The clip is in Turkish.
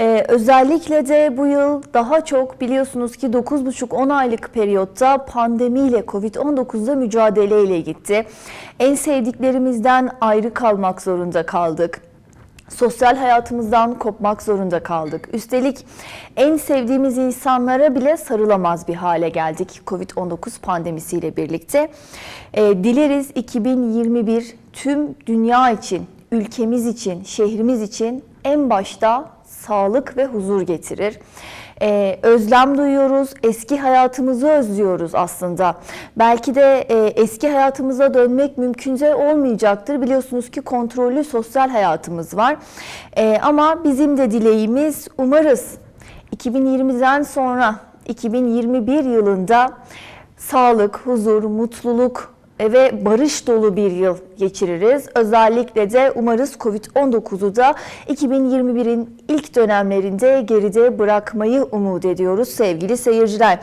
Ee, özellikle de bu yıl daha çok biliyorsunuz ki 9,5-10 aylık periyotta pandemiyle Covid-19'la mücadeleyle gitti. En sevdiklerimizden ayrı kalmak zorunda kaldık. Sosyal hayatımızdan kopmak zorunda kaldık. Üstelik en sevdiğimiz insanlara bile sarılamaz bir hale geldik Covid-19 pandemisiyle birlikte. Ee, dileriz 2021 tüm dünya için, ülkemiz için, şehrimiz için en başta sağlık ve huzur getirir. Ee, özlem duyuyoruz, eski hayatımızı özlüyoruz aslında. Belki de e, eski hayatımıza dönmek mümkünce olmayacaktır. Biliyorsunuz ki kontrollü sosyal hayatımız var. Ee, ama bizim de dileğimiz umarız 2020'den sonra 2021 yılında sağlık, huzur, mutluluk ve barış dolu bir yıl geçiririz. Özellikle de umarız Covid-19'u da 2021'in ilk dönemlerinde geride bırakmayı umut ediyoruz sevgili seyirciler.